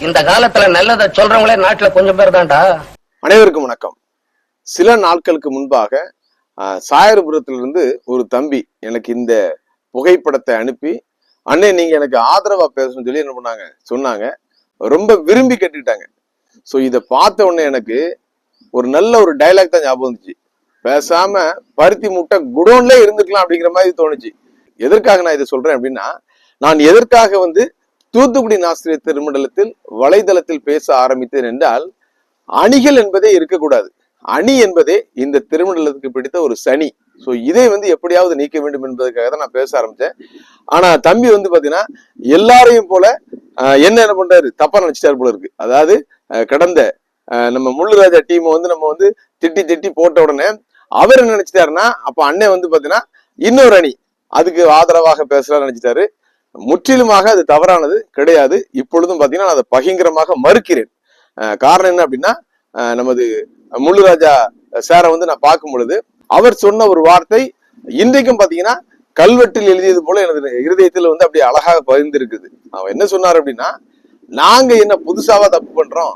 இந்த காலத்துல நல்லதை சொல்றவங்களே நாட்டுல கொஞ்சம் பேர் தான்டா. அனைவருக்கும் வணக்கம். சில நாட்களுக்கு முன்பாக ஆஹ், சாயர்புரத்திலிருந்து ஒரு தம்பி எனக்கு இந்த புகைப்படத்தை அனுப்பி அண்ணே நீங்க எனக்கு ஆதரவா பேசணும்னு சொல்லி என்ன பண்ணாங்க? சொன்னாங்க. ரொம்ப விரும்பி கேட்டுக்கிட்டாங்க. ஸோ இதை பார்த்த உடனே எனக்கு ஒரு நல்ல ஒரு டைலாக் தான் ஞாபகம் வந்துச்சு. பேசாம பருத்தி முட்டை குடோன்ல இருந்துக்கலாம் அப்படிங்கிற மாதிரி தோணுச்சு. எதற்காக நான் இதை சொல்றேன் அப்படின்னா நான் எதற்காக வந்து தூத்துக்குடி நாசிரியர் திருமண்டலத்தில் வலைதளத்தில் பேச ஆரம்பித்தேன் என்றால் அணிகள் என்பதே இருக்கக்கூடாது. அணி என்பதே இந்த திருமண்டலத்துக்கு பிடித்த ஒரு சனி. ஸோ இதை வந்து எப்படியாவது நீக்க வேண்டும் என்பதற்காக தான் நான் பேச ஆரம்பிச்சேன் ஆனா தம்பி வந்து பாத்தீங்கன்னா எல்லாரையும் போல என்ன என்ன பண்றாரு? தப்பாக நினச்சிட்டார் போல இருக்கு. அதாவது கடந்த ஆஹ், நம்ம முள்ளுராஜா டீமை வந்து நம்ம வந்து திட்டி திட்டி போட்ட உடனே அவர் என்ன நினைச்சிட்டாருன்னா அப்போ அண்ணன் வந்து பாத்தீங்கன்னா இன்னொரு அணி அதுக்கு ஆதரவாக பேசலாம் நினைச்சிட்டாரு. முற்றிலுமாக அது தவறானது கிடையாது. இப்பொழுதும் பார்த்தீங்கன்னா நான் அதை பகிங்கரமாக மறுக்கிறேன். காரணம் என்ன அப்படின்னா நமது முள்ளுராஜா சாரை வந்து நான் பார்க்கும் பொழுது அவர் சொன்ன ஒரு வார்த்தை இன்றைக்கும் பார்த்தீங்கன்னா கல்வெட்டில் எழுதியது போல எனது இருதயத்தில் வந்து அப்படியே அழகாக பகிர்ந்திருக்குது அவன் என்ன சொன்னார் அப்படின்னா நாங்க என்ன புதுசாவா தப்பு பண்றோம்?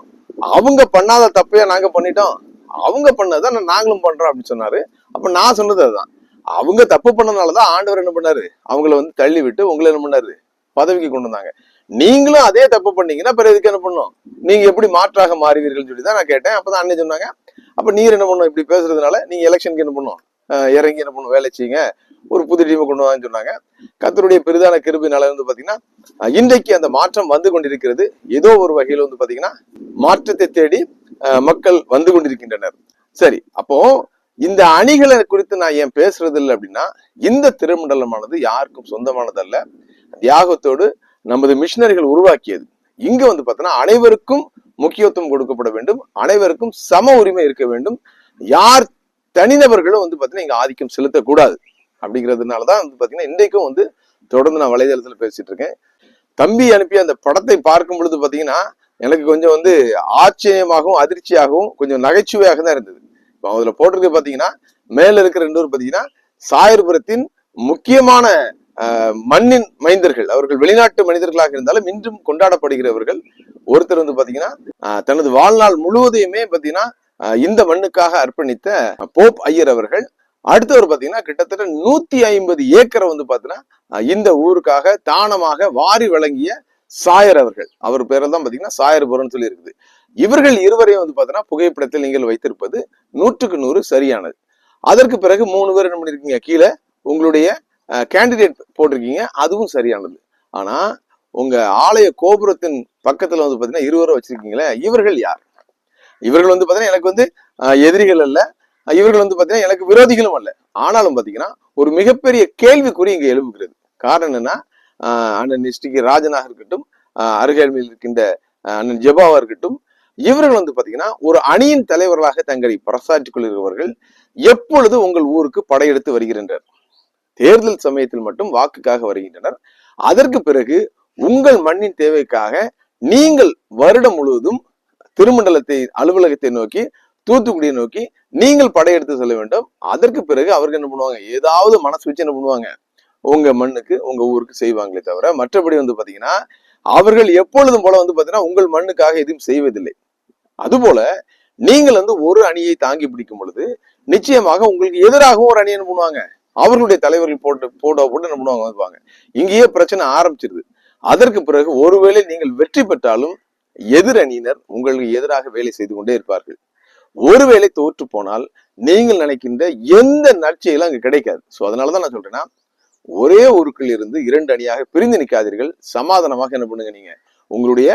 அவங்க பண்ணாத தப்பையா நாங்க பண்ணிட்டோம். அவங்க பண்ணதான் நாங்களும் பண்றோம் அப்படின்னு சொன்னாரு. அப்ப நான் சொன்னது அதுதான். அவங்க தப்பு பண்ணனாலதான் ஆண்டவர் என்ன பண்ணாரு? அவங்கள வந்து தள்ளி விட்டு உங்களை என்ன பண்ணாரு? பதவிக்கு கொண்டு வந்தாங்க. நீங்களும் அதே தப்பு பண்ணீங்கன்னா பிறகு இதுக்கு என்ன பண்ணும் நீங்க எப்படி மாற்றாக மாறுவீர்கள் சொல்லி தான் நான் கேட்டேன். அப்பதான் அண்ணன் சொன்னாங்க. அப்ப நீர் என்ன பண்ணும் இப்படி பேசுறதுனால நீங்க எலெக்ஷனுக்கு என்ன பண்ணும் இறங்கி என்ன பண்ணும் வேலை செய்யுங்க. ஒரு புது டீமை கொண்டு வாங்கன்னு சொன்னாங்க. கத்தருடைய பெரிதான கிருபினால வந்து பாத்தீங்கன்னா இன்றைக்கு அந்த மாற்றம் வந்து கொண்டிருக்கிறது. ஏதோ ஒரு வகையில் வந்து பாத்தீங்கன்னா மாற்றத்தை தேடி மக்கள் வந்து கொண்டிருக்கின்றனர். சரி அப்போ இந்த அணிகளை குறித்து நான் ஏன் பேசுறது இல்லை அப்படின்னா இந்த திருமண்டலமானது யாருக்கும் சொந்தமானதல்ல. தியாகத்தோடு நமது மிஷினரிகள் உருவாக்கியது. இங்க வந்து பார்த்தோன்னா அனைவருக்கும் முக்கியத்துவம் கொடுக்கப்பட வேண்டும். அனைவருக்கும் சம உரிமை இருக்க வேண்டும். யார் தனிநபர்களும் வந்து பார்த்தீங்கன்னா இங்க ஆதிக்கம் செலுத்தக்கூடாது. அப்படிங்கிறதுனால தான் வந்து பார்த்தீங்கன்னா இன்றைக்கும் வந்து தொடர்ந்து நான் வலைதளத்தில் பேசிட்டு இருக்கேன். தம்பி அனுப்பிய அந்த படத்தை பார்க்கும் பொழுது பார்த்தீங்கன்னா எனக்கு கொஞ்சம் வந்து ஆச்சரியமாகவும் அதிர்ச்சியாகவும் கொஞ்சம் நகைச்சுவையாக தான் இருந்தது. இப்போ அதுல போட்டிருக்க பார்த்தீங்கன்னா மேல இருக்கிற ரெண்டு பேர் பார்த்தீங்கன்னா சாயர்புரத்தின் முக்கியமான மண்ணின் மைந்தர்கள். அவர்கள் வெளிநாட்டு மனிதர்களாக இருந்தாலும் இன்றும் கொண்டாடப்படுகிறவர்கள். ஒருத்தர் வந்து பாத்தீங்கன்னா தனது வாழ்நாள் முழுவதையுமே பாத்தீங்கன்னா இந்த மண்ணுக்காக அர்ப்பணித்த போப் ஐயர் அவர்கள். அடுத்தவர் பாத்தீங்கன்னா கிட்டத்தட்ட நூத்தி ஐம்பது ஏக்கரை வந்து பாத்தீங்கன்னா இந்த ஊருக்காக தானமாக வாரி வழங்கிய சாயர் அவர்கள். அவர் பேரில் தான் பாத்தீங்கன்னா சாயர்புரம்னு சொல்லி இருக்குது இவர்கள் இருவரையும் வந்து பாத்தீங்கன்னா புகைப்படத்தில் நீங்கள் வைத்திருப்பது நூற்றுக்கு நூறு சரியானது. அதற்கு பிறகு மூணு பேர் என்ன பண்ணிருக்கீங்க? கீழே உங்களுடைய கேண்டிடேட் போட்டிருக்கீங்க. அதுவும் சரியானது. ஆனா உங்க ஆலய கோபுரத்தின் பக்கத்துல வந்து பாத்தீங்கன்னா இருவரும் வச்சிருக்கீங்களே இவர்கள் யார்? இவர்கள் வந்து பாத்தீங்கன்னா எனக்கு வந்து எதிரிகள் அல்ல. இவர்கள் வந்து பாத்தீங்கன்னா எனக்கு விரோதிகளும் அல்ல. ஆனாலும் பாத்தீங்கன்னா ஒரு மிகப்பெரிய கேள்விக்குறி இங்க எழுப்புகிறது காரணம் என்னன்னா அண்ணன் நிஷ்டிக்கு ராஜனாக இருக்கட்டும் அருகேழ்மையில் அருகாமையில் இருக்கின்ற அஹ், அண்ணன் ஜெபாவா இருக்கட்டும் இவர்கள் வந்து பாத்தீங்கன்னா ஒரு அணியின் தலைவர்களாக தங்களை பிரசாற்றிக் கொள்கிறவர்கள் எப்பொழுது உங்கள் ஊருக்கு படையெடுத்து வருகின்றனர்? தேர்தல் சமயத்தில் மட்டும் வாக்குக்காக வருகின்றனர். அதற்கு பிறகு உங்கள் மண்ணின் தேவைக்காக நீங்கள் வருடம் முழுவதும் திருமண்டலத்தை அலுவலகத்தை நோக்கி தூத்துக்குடியை நோக்கி நீங்கள் படையெடுத்து செல்ல வேண்டும். அதற்கு பிறகு அவர்கள் என்ன பண்ணுவாங்க? ஏதாவது மனசு வச்சு என்ன பண்ணுவாங்க? உங்க மண்ணுக்கு உங்க ஊருக்கு செய்வாங்களே தவிர மற்றபடி வந்து பாத்தீங்கன்னா அவர்கள் எப்பொழுதும் போல வந்து பாத்தீங்கன்னா உங்கள் மண்ணுக்காக எதுவும் செய்வதில்லை. அதுபோல நீங்கள் வந்து ஒரு அணியை தாங்கி பிடிக்கும் பொழுது நிச்சயமாக உங்களுக்கு எதிராகவும் ஒரு அணி என்ன பண்ணுவாங்க? அவர்களுடைய தலைவர்கள் போட்டு போட்டோ போட்டு என்ன பண்ணுவாங்க? வந்துவாங்க இங்கேயே பிரச்சனை ஆரம்பிச்சிருது. அதற்கு பிறகு ஒருவேளை நீங்கள் வெற்றி பெற்றாலும் எதிர் அணியினர் உங்களுக்கு எதிராக வேலை செய்து கொண்டே இருப்பார்கள். ஒருவேளை தோற்று போனால் நீங்கள் நினைக்கின்ற எந்த நற்செயலும் அங்க கிடைக்காது. ஸோ அதனாலதான் நான் சொல்றேன்னா ஒரே ஊருக்குள் இருந்து இரண்டு அணியாக பிரிந்து நிற்காதீர்கள் சமாதானமாக என்ன பண்ணுங்க நீங்க? உங்களுடைய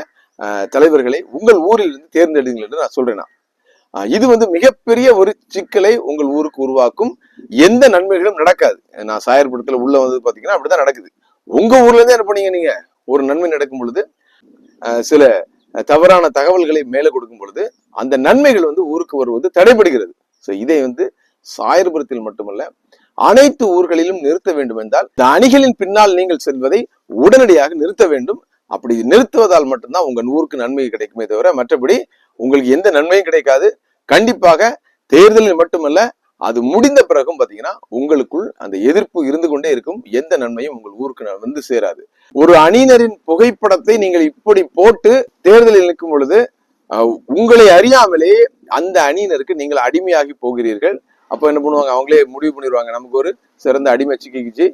தலைவர்களை உங்கள் ஊரில் இருந்து தேர்ந்தெடுங்கள் என்று நான் சொல்றேன் இது வந்து மிகப்பெரிய ஒரு சிக்கலை உங்கள் ஊருக்கு உருவாக்கும். எந்த நன்மைகளும் நடக்காது. நான் சாயர்படத்துல உள்ள வந்து பாத்தீங்கன்னா அப்படிதான் நடக்குது. உங்க ஊர்ல இருந்து என்ன பண்ணீங்க நீங்க? ஒரு நன்மை நடக்கும் பொழுது சில தவறான தகவல்களை மேலே கொடுக்கும் பொழுது அந்த நன்மைகள் வந்து ஊருக்கு வருவது தடைபடுகிறது. ஸோ இதை வந்து சாயர்புரத்தில் மட்டுமல்ல அனைத்து ஊர்களிலும் நிறுத்த வேண்டும் என்றால் இந்த அணிகளின் பின்னால் நீங்கள் செல்வதை உடனடியாக நிறுத்த வேண்டும். அப்படி நிறுத்துவதால் மட்டும்தான் உங்கள் ஊருக்கு நன்மை கிடைக்குமே தவிர மற்றபடி உங்களுக்கு எந்த நன்மையும் கிடைக்காது. கண்டிப்பாக தேர்தலில் மட்டுமல்ல அது முடிந்த பிறகும் பார்த்தீங்கன்னா உங்களுக்குள் அந்த எதிர்ப்பு இருந்து கொண்டே இருக்கும். எந்த நன்மையும் உங்கள் ஊருக்கு வந்து சேராது. ஒரு அணியினரின் புகைப்படத்தை நீங்கள் இப்படி போட்டு தேர்தலில் நிற்கும் பொழுது உங்களை அறியாமலே அந்த அணியினருக்கு நீங்கள் அடிமையாகி போகிறீர்கள். அப்போ என்ன பண்ணுவாங்க? அவங்களே முடிவு பண்ணிடுவாங்க நமக்கு ஒரு சிறந்த அடிமை சிக்கிக்குச்சு.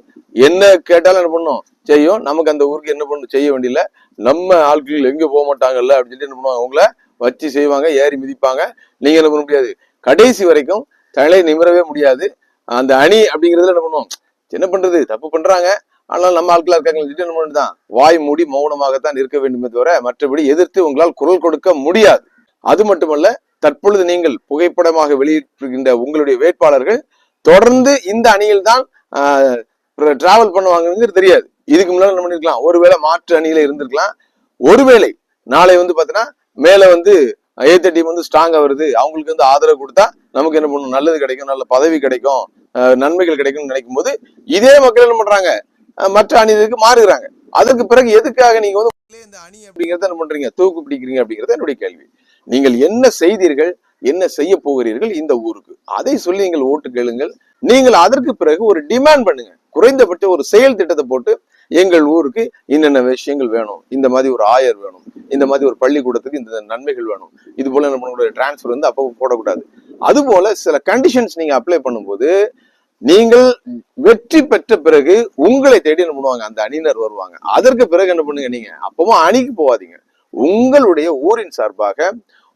என்ன கேட்டாலும் என்ன பண்ணும்? செய்யும். நமக்கு அந்த ஊருக்கு என்ன பண்ணும்? செய்ய வேண்டியதில்ல நம்ம ஆட்கள் எங்கே போக மாட்டாங்கல்ல? அப்படின்னு சொல்லிட்டு என்ன பண்ணுவாங்க? அவங்கள வச்சு செய்வாங்க ஏறி மிதிப்பாங்க. நீங்க என்ன பண்ண முடியாது? கடைசி வரைக்கும் தலை நிமிரவே முடியாது. அந்த அணி அப்படிங்கிறதுல என்ன பண்ணுவோம் என்ன பண்றது? தப்பு பண்றாங்க. ஆனால் நம்ம ஆட்களா இருக்காங்கன்னு சொல்லிட்டு என்ன தான் வாய் மூடி மௌனமாகத்தான் இருக்க வேண்டுமே தவிர மற்றபடி எதிர்த்து உங்களால் குரல் கொடுக்க முடியாது. அது மட்டுமல்ல தற்பொழுது நீங்கள் புகைப்படமாக வெளியிட்டிருக்கின்ற உங்களுடைய வேட்பாளர்கள் தொடர்ந்து இந்த அணியில் தான் டிராவல் பண்ணுவாங்கிறது தெரியாது. இதுக்கு முன்னாடி என்ன பண்ணிருக்கலாம்? ஒருவேளை மாற்று அணியில இருந்திருக்கலாம். ஒருவேளை நாளை வந்து பாத்தீங்கன்னா மேல வந்து ஏத்த டீம் வந்து ஸ்ட்ராங்கா வருது. அவங்களுக்கு வந்து ஆதரவு கொடுத்தா நமக்கு என்ன பண்ணும்? நல்லது கிடைக்கும் நல்ல பதவி கிடைக்கும் நன்மைகள் கிடைக்கும்னு நினைக்கும் போது இதே மக்கள் என்ன பண்றாங்க? மற்ற அணிகளுக்கு மாறுகிறாங்க. அதற்கு பிறகு எதுக்காக நீங்க வந்து இந்த அணி அப்படிங்கறத என்ன பண்றீங்க? தூக்கு பிடிக்கிறீங்க அப்படிங்கறது என்னுடைய கேள்வி. நீங்கள் என்ன செய்தீர்கள் என்ன செய்ய போகிறீர்கள் இந்த ஊருக்கு? அதை சொல்லி நீங்கள் ஓட்டு கேளுங்கள். நீங்கள் அதற்கு பிறகு ஒரு டிமாண்ட் பண்ணுங்க. குறைந்தபட்ச ஒரு செயல் திட்டத்தை போட்டு எங்கள் ஊருக்கு என்னென்ன விஷயங்கள் வேணும்? இந்த மாதிரி ஒரு ஆயர் வேணும். இந்த மாதிரி ஒரு பள்ளிக்கூடத்துக்கு இந்த நன்மைகள் வேணும். இது போல நம்மளுடைய டிரான்ஸ்ஃபர் வந்து அப்போ போடக்கூடாது. அது போல சில கண்டிஷன்ஸ் நீங்க அப்ளை பண்ணும்போது நீங்கள் வெற்றி பெற்ற பிறகு உங்களை தேடி என்ன பண்ணுவாங்க? அந்த அணியினர் வருவாங்க. அதற்கு பிறகு என்ன பண்ணுங்க நீங்க? அப்பவும் அணிக்கு போகாதீங்க. உங்களுடைய ஊரின் சார்பாக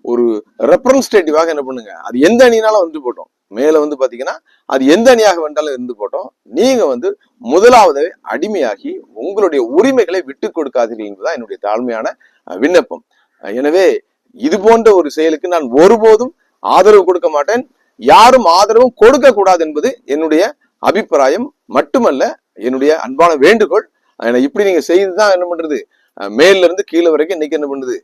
ஒரு ரெப்ரன்ஸ்டேட்டிவாக என்ன பண்ணுங்க? அது எந்த அணினாலும் வந்து போட்டோம்? மேல வந்து பாத்தீங்கன்னா அது எந்த அணியாக வந்தாலும் இருந்து போட்டோம். நீங்க வந்து முதலாவது அடிமையாகி உங்களுடைய உரிமைகளை விட்டு கொடுக்காதீர்கள் என்பதுதான் என்னுடைய தாழ்மையான விண்ணப்பம். எனவே இது போன்ற ஒரு செயலுக்கு நான் ஒருபோதும் ஆதரவு கொடுக்க மாட்டேன். யாரும் ஆதரவும் கொடுக்க கூடாது என்பது என்னுடைய அபிப்பிராயம். மட்டுமல்ல என்னுடைய அன்பான வேண்டுகோள். இப்படி நீங்க செய்துதான் என்ன பண்றது? மேல்ல இருந்து கீழே வரைக்கும் இன்னைக்கு என்ன பண்ணுது?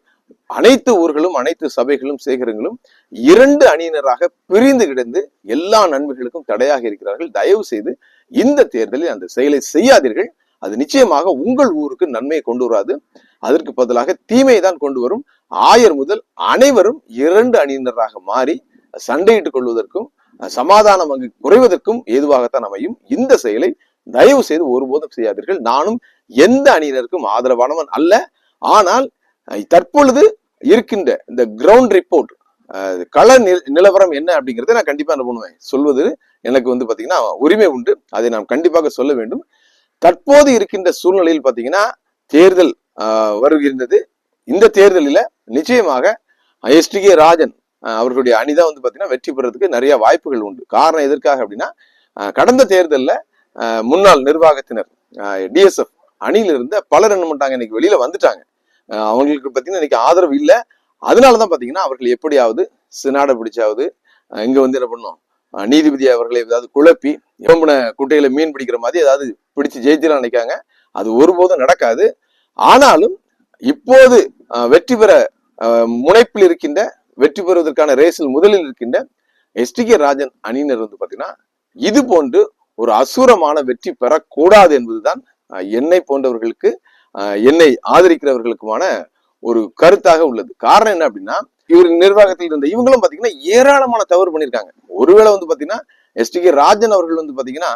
அனைத்து ஊர்களும் அனைத்து சபைகளும் சேகரங்களும் இரண்டு அணியினராக பிரிந்து கிடந்து எல்லா நன்மைகளுக்கும் தடையாக இருக்கிறார்கள். தயவு செய்து இந்த தேர்தலில் அந்த செயலை செய்யாதீர்கள். அது நிச்சயமாக உங்கள் ஊருக்கு நன்மையை கொண்டு வராது. அதற்கு பதிலாக தீமையை தான் கொண்டு வரும். ஆயர் முதல் அனைவரும் இரண்டு அணியினராக மாறி சண்டையிட்டுக் கொள்வதற்கும் சமாதானம் அங்கு குறைவதற்கும் ஏதுவாகத்தான் அமையும். இந்த செயலை தயவு செய்து ஒருபோதும் செய்யாதீர்கள். நானும் எந்த அணியினருக்கும் ஆதரவானவன் அல்ல. ஆனால் தற்பொழுது இருக்கின்ற இந்த கிரவுண்ட் ரிப்போர்ட் கள நில- நிலவரம் என்ன அப்படிங்கிறத நான் கண்டிப்பா என்ன பண்ணுவேன்? சொல்வது எனக்கு வந்து பாத்தீங்கன்னா உரிமை உண்டு. அதை நாம் கண்டிப்பாக சொல்ல வேண்டும். தற்போது இருக்கின்ற சூழ்நிலையில் பாத்தீங்கன்னா தேர்தல் ஆஹ், வருகின்றது. இந்த தேர்தலில் நிச்சயமாக எஸ் கே ராஜன் அவர்களுடைய அணிதான் வந்து பாத்தீங்கன்னா வெற்றி பெறதுக்கு நிறைய வாய்ப்புகள் உண்டு. காரணம் எதற்காக அப்படின்னா கடந்த தேர்தலில் முன்னாள் நிர்வாகத்தினர் டிஎஸ்எஃப் அணியில இருந்த பலர் என்ன பண்ணிட்டாங்க? இன்னைக்கு வெளியில வந்துட்டாங்க. அவங்களுக்கு பார்த்தீங்கன்னா இன்னைக்கு ஆதரவு இல்லை. அதனாலதான் பாத்தீங்கன்னா அவர்கள் எப்படியாவது சினாடை பிடிச்சாவது இங்க வந்து என்ன பண்ணோம்? நீதிபதி அவர்களை ஏதாவது குழப்பி எம்பன குட்டையில மீன் பிடிக்கிற மாதிரி ஏதாவது பிடிச்சு ஜெயிச்சிடலாம் நினைக்காங்க. அது ஒருபோதும் நடக்காது. ஆனாலும் இப்போது வெற்றி பெற ஆஹ், முனைப்பில் இருக்கின்ற வெற்றி பெறுவதற்கான ரேஸில் முதலில் இருக்கின்ற எஸ்டிகே ராஜன் அணியினர் வந்து பாத்தீங்கன்னா இது போன்று ஒரு அசுரமான வெற்றி பெறக்கூடாது என்பதுதான் என்னை போன்றவர்களுக்கு என்னை ஆதரிக்கிறவர்களுக்குமான ஒரு கருத்தாக உள்ளது. காரணம் என்ன அப்படின்னா இவர் நிர்வாகத்தில் இருந்த இவங்களும் பாத்தீங்கன்னா ஏராளமான தவறு பண்ணியிருக்காங்க. ஒருவேளை வந்து பாத்தீங்கன்னா எஸ் கே ராஜன் அவர்கள் வந்து பாத்தீங்கன்னா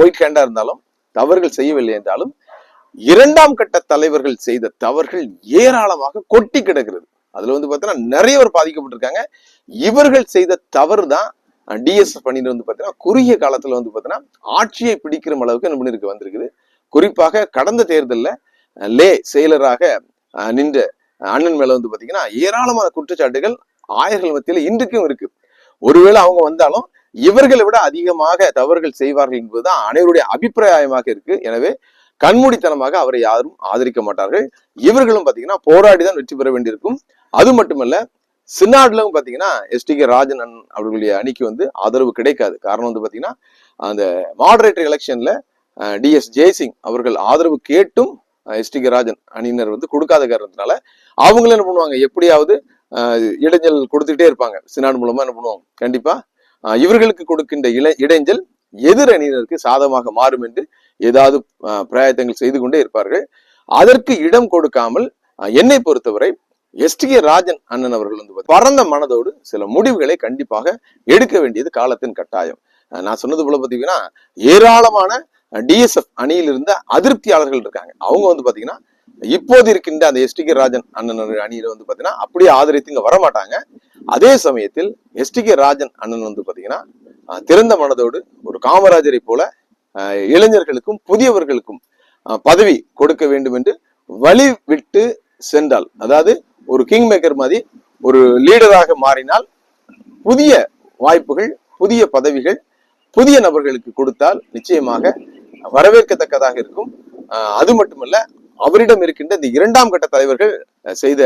ஒயிட் ஹேண்டா இருந்தாலும் தவறுகள் செய்யவில்லை என்றாலும் இரண்டாம் கட்ட தலைவர்கள் செய்த தவறுகள் ஏராளமாக கொட்டி கிடக்கிறது. அதுல வந்து பாத்தீங்கன்னா நிறைய பேர் பாதிக்கப்பட்டிருக்காங்க. இவர்கள் செய்த தவறு தான் டிஎஸ்எஃப் பண்ணிட்டு வந்து பார்த்தீங்கன்னா குறுகிய காலத்தில் வந்து பார்த்தீங்கன்னா ஆட்சியை பிடிக்கிற அளவுக்கு என்ன பண்ணிருக்கு வந்திருக்குது. குறிப்பாக கடந்த தேர்தலில் லே செயலராக நின்ற அண்ணன் மேல வந்து பார்த்தீங்கன்னா ஏராளமான குற்றச்சாட்டுகள் ஆயர்கள் மத்தியில் இன்றைக்கும் இருக்கு. ஒருவேளை அவங்க வந்தாலும் இவர்களை விட அதிகமாக தவறுகள் செய்வார்கள் என்பதுதான் அனைவருடைய அபிப்பிராயமாக இருக்கு. எனவே கண்மூடித்தனமாக அவரை யாரும் ஆதரிக்க மாட்டார்கள். இவர்களும் பார்த்தீங்கன்னா போராடி தான் வெற்றி பெற வேண்டியிருக்கும். அது மட்டுமல்ல சின்னாடுலும் பாத்தீங்கன்னா எஸ்டிகே ராஜன் அவர்களுடைய அணிக்கு வந்து ஆதரவு கிடைக்காது. காரணம் வந்து பாத்தீங்கன்னா அந்த மாடரேட்டர் எலெக்ஷன்ல டிஎஸ் ஜெய்சிங் அவர்கள் ஆதரவு கேட்டும் எஸ்டிகே ராஜன் அணியினர் வந்து கொடுக்காத காரணத்தினால அவங்களும் என்ன பண்ணுவாங்க? எப்படியாவது இடைஞ்சல் கொடுத்துக்கிட்டே இருப்பாங்க. சினாடு மூலமா என்ன பண்ணுவாங்க கண்டிப்பா இவர்களுக்கு கொடுக்கின்ற இள இடைஞ்சல் எதிர் அணியினருக்கு சாதகமாக மாறும் என்று ஏதாவது அஹ், செய்து கொண்டே இருப்பார்கள். அதற்கு இடம் கொடுக்காமல் என்னை பொறுத்தவரை எஸ்டிகே ராஜன் அண்ணன் அவர்கள் வந்து பரந்த மனதோடு சில முடிவுகளை கண்டிப்பாக எடுக்க வேண்டியது காலத்தின் கட்டாயம். நான் சொன்னது போல பாத்தீங்கன்னா ஏராளமான டிஎஸ்எஃப் அணியில் இருந்த அதிருப்தியாளர்கள் இருக்காங்க. அவங்க வந்து பாத்தீங்கன்னா இப்போது இருக்கின்ற அந்த எஸ்டிகே ராஜன் அண்ணன் அணியில வந்து பாத்தீங்கன்னா அப்படியே ஆதரித்து இங்க வரமாட்டாங்க அதே சமயத்தில் எஸ்டிகே ராஜன் அண்ணன் வந்து பாத்தீங்கன்னா திறந்த மனதோடு ஒரு காமராஜரை போல அஹ் இளைஞர்களுக்கும் புதியவர்களுக்கும் அஹ் பதவி கொடுக்க வேண்டும் என்று வழி விட்டு சென்றால் அதாவது ஒரு கிங் மேக்கர் மாதிரி ஒரு லீடராக மாறினால் புதிய வாய்ப்புகள் புதிய பதவிகள் புதிய நபர்களுக்கு கொடுத்தால் நிச்சயமாக வரவேற்கத்தக்கதாக இருக்கும். அது மட்டுமல்ல அவரிடம் இருக்கின்ற இந்த இரண்டாம் கட்ட தலைவர்கள் செய்த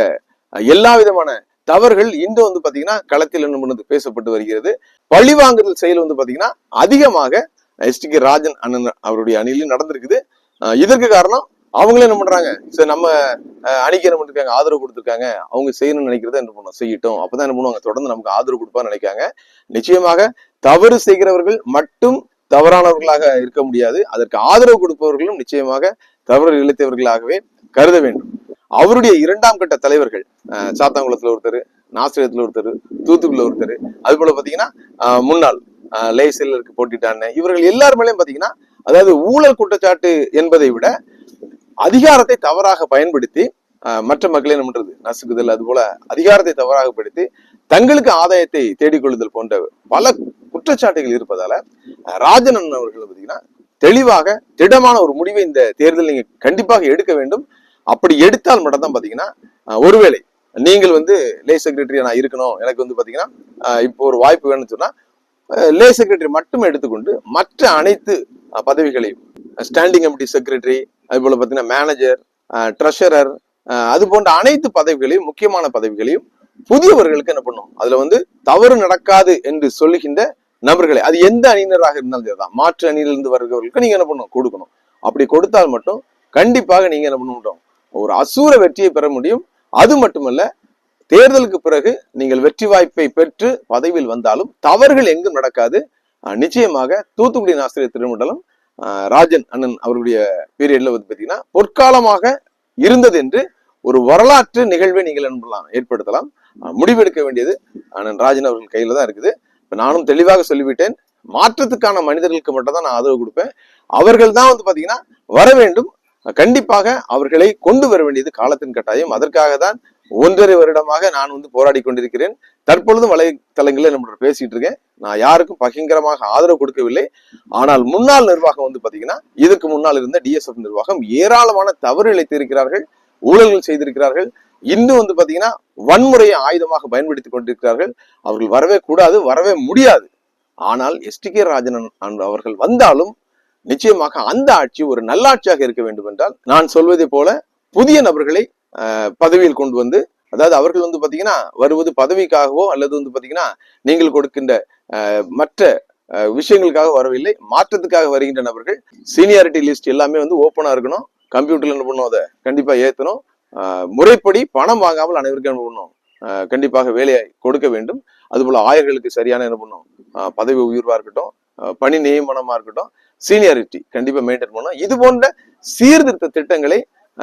எல்லா விதமான தவறுகள் இன்று வந்து பாத்தீங்கன்னா களத்தில் என்ன பேசப்பட்டு வருகிறது. பழிவாங்குதல் செயல் வந்து பாத்தீங்கன்னா அதிகமாக எஸ் டி கே ராஜன் அண்ணன் அவருடைய அணியிலும் நடந்திருக்குது. இதற்கு காரணம் அவங்களே என்ன பண்றாங்க? சரி நம்ம அணிக்கு என்ன பண்ணிருக்காங்க? ஆதரவு கொடுத்துருக்காங்க. அவங்க செய்யணும்னு நினைக்கிறத என்ன பண்ணுவோம் செய்யட்டும். அப்பதான் என்ன பண்ணுவாங்க? தொடர்ந்து நமக்கு ஆதரவு கொடுப்பான்னு நினைக்காங்க. நிச்சயமாக தவறு செய்கிறவர்கள் மட்டும் தவறானவர்களாக இருக்க முடியாது. அதற்கு ஆதரவு கொடுப்பவர்களும் நிச்சயமாக தவறு இழைத்தவர்களாகவே கருத வேண்டும். அவருடைய இரண்டாம் கட்ட தலைவர்கள் அஹ், சாத்தாங்குளத்துல ஒருத்தர் நாசிரியத்துல ஒருத்தர் தூத்துக்குள்ள ஒருத்தர். அது போல பாத்தீங்கன்னா முன்னாள் அஹ், போட்டிட்டான்னு இவர்கள் எல்லாருமேலயும் பாத்தீங்கன்னா அதாவது ஊழல் குற்றச்சாட்டு என்பதை விட அதிகாரத்தை தவறாக பயன்படுத்தி மற்ற மக்களை என்ன பண்றது நசுக்குதல் அது போல அதிகாரத்தை தவறாக படுத்தி தங்களுக்கு ஆதாயத்தை தேடிக்கொள்ளுதல் போன்ற பல குற்றச்சாட்டுகள் இருப்பதால ராஜனன் அவர்கள் பார்த்தீங்கன்னா தெளிவாக திடமான ஒரு முடிவை இந்த தேர்தல் நீங்க கண்டிப்பாக எடுக்க வேண்டும். அப்படி எடுத்தால் மட்டும்தான் பாத்தீங்கன்னா ஒருவேளை நீங்கள் வந்து லே செக்ரட்டரியா நான் இருக்கணும். எனக்கு வந்து பாத்தீங்கன்னா இப்போ ஒரு வாய்ப்பு வேணும்னு சொன்னா லே செக்ரட்டரி மட்டும் எடுத்துக்கொண்டு மற்ற அனைத்து பதவிகளையும் ஸ்டாண்டிங் கமிட்டி செக்ரட்டரி அது போல பாத்தீங்கன்னா மேனேஜர் ட்ரெஷரர் அது போன்ற அனைத்து பதவிகளையும் முக்கியமான பதவிகளையும் புதியவர்களுக்கு என்ன பண்ணும்? அதுல வந்து தவறு நடக்காது என்று சொல்லுகின்ற நபர்களை அது எந்த அணியினராக இருந்தாலும் சரிதான் மாற்று அணியிலிருந்து வருகிறவர்களுக்கு நீங்க என்ன பண்ணணும்? கொடுக்கணும். அப்படி கொடுத்தால் மட்டும் கண்டிப்பாக நீங்க என்ன பண்ண முடியும் ஒரு அசூர வெற்றியை பெற முடியும். அது மட்டுமல்ல தேர்தலுக்கு பிறகு நீங்கள் வெற்றி வாய்ப்பை பெற்று பதவியில் வந்தாலும் தவறுகள் எங்கும் நடக்காது. நிச்சயமாக தூத்துக்குடி ஆசிரியர் திருமண்டலம் ராஜன் அண்ணன் அவருடைய பீரியட்ல வந்து பார்த்தீங்கன்னா பொற்காலமாக இருந்தது என்று ஒரு வரலாற்று நிகழ்வை நீங்கள் அனுப்பலாம் ஏற்படுத்தலாம். முடிவெடுக்க வேண்டியது அண்ணன் ராஜன் அவர்கள் கையில தான் இருக்குது. இப்ப நானும் தெளிவாக சொல்லிவிட்டேன். மாற்றத்துக்கான மனிதர்களுக்கு மட்டும் தான் நான் ஆதரவு கொடுப்பேன். அவர்கள் தான் வந்து பாத்தீங்கன்னா வர வேண்டும். கண்டிப்பாக அவர்களை கொண்டு வர வேண்டியது காலத்தின் கட்டாயம். அதற்காக தான் ஒன்றரை வருடமாக நான் வந்து போராடி கொண்டிருக்கிறேன். தற்பொழுதும் வலைத்தளங்களில் நம்ம பேசிட்டு இருக்கேன். நான் யாருக்கும் பகிங்கரமாக ஆதரவு கொடுக்கவில்லை. ஆனால் முன்னாள் நிர்வாகம் வந்து பாத்தீங்கன்னா இதுக்கு முன்னால் இருந்த டிஎஸ்எஃப் நிர்வாகம் ஏராளமான தவறு இழைத்திருக்கிறார்கள் ஊழல்கள் செய்திருக்கிறார்கள். இன்னும் வந்து பாத்தீங்கன்னா வன்முறையை ஆயுதமாக பயன்படுத்தி கொண்டிருக்கிறார்கள். அவர்கள் வரவே கூடாது வரவே முடியாது. ஆனால் எஸ் டி ராஜன் அவர்கள் வந்தாலும் நிச்சயமாக அந்த ஆட்சி ஒரு நல்லாட்சியாக இருக்க வேண்டும் என்றால் நான் சொல்வதை போல புதிய நபர்களை பதவியில் கொண்டு வந்து அதாவது அவர்கள் வந்து பார்த்தீங்கன்னா வருவது பதவிக்காகவோ அல்லது வந்து பாத்தீங்கன்னா நீங்கள் கொடுக்கின்ற மற்ற விஷயங்களுக்காக வரவில்லை மாற்றத்துக்காக வருகின்ற நபர்கள் சீனியாரிட்டி லிஸ்ட் எல்லாமே வந்து ஓப்பனாக இருக்கணும் கம்ப்யூட்டர்ல என்ன பண்ணும் அதை கண்டிப்பா ஏற்றணும் முறைப்படி பணம் வாங்காமல் அனைவருக்கும் என்ன பண்ணணும் கண்டிப்பாக வேலையை கொடுக்க வேண்டும் அதுபோல ஆயர்களுக்கு சரியான என்ன பண்ணும் பதவி உயர்வாக இருக்கட்டும் பணி நியமனமா இருக்கட்டும் சீனியாரிட்டி கண்டிப்பாக மெயின்டைன் பண்ணணும். இது போன்ற சீர்திருத்த திட்டங்களை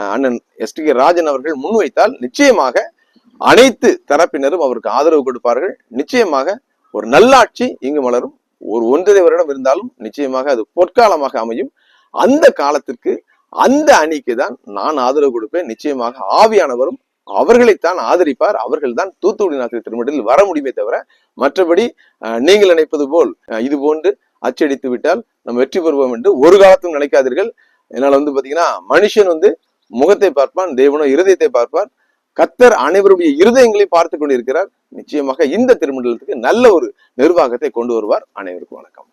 அண்ணன் எஸ். டி. கே. ராஜன் அவர்கள் முன்வைத்தால் நிச்சயமாக அனைத்து தரப்பினரும் அவருக்கு ஆதரவு கொடுப்பார்கள். நிச்சயமாக ஒரு நல்லாட்சி இங்கு மலரும். ஒரு ஒன்றரை வருடம் இருந்தாலும் நிச்சயமாக அது பொற்காலமாக அமையும். அந்த காலத்திற்கு அந்த அணிக்கு தான் நான் ஆதரவு கொடுப்பேன். நிச்சயமாக ஆவியானவரும் அவர்களைத்தான் ஆதரிப்பார். அவர்கள் தான் தூத்துக்குடி நாட்டில் திருமணத்தில் வர முடியுமே தவிர மற்றபடி அஹ், நீங்கள் நினைப்பது போல் இது போன்று அச்சடித்து விட்டால் நம்ம வெற்றி பெறுவோம் என்று ஒரு காலத்தும் நினைக்காதீர்கள். என்னால் வந்து பாத்தீங்கன்னா மனுஷன் வந்து முகத்தை பார்ப்பான் தேவனோ இருதயத்தை பார்ப்பார். கத்தர் அனைவருடைய இருதயங்களை பார்த்து கொண்டிருக்கிறார். நிச்சயமாக இந்த திருமண்டலத்துக்கு நல்ல ஒரு நிர்வாகத்தை கொண்டு வருவார். அனைவருக்கும் வணக்கம்.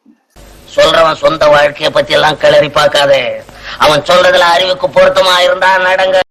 சொல்றவன் சொந்த வாழ்க்கையை பத்தி எல்லாம் கிளறி பார்க்காதே. அவன் சொல்றதுல அறிவுக்கு பொருத்தமா இருந்தா நடங்க.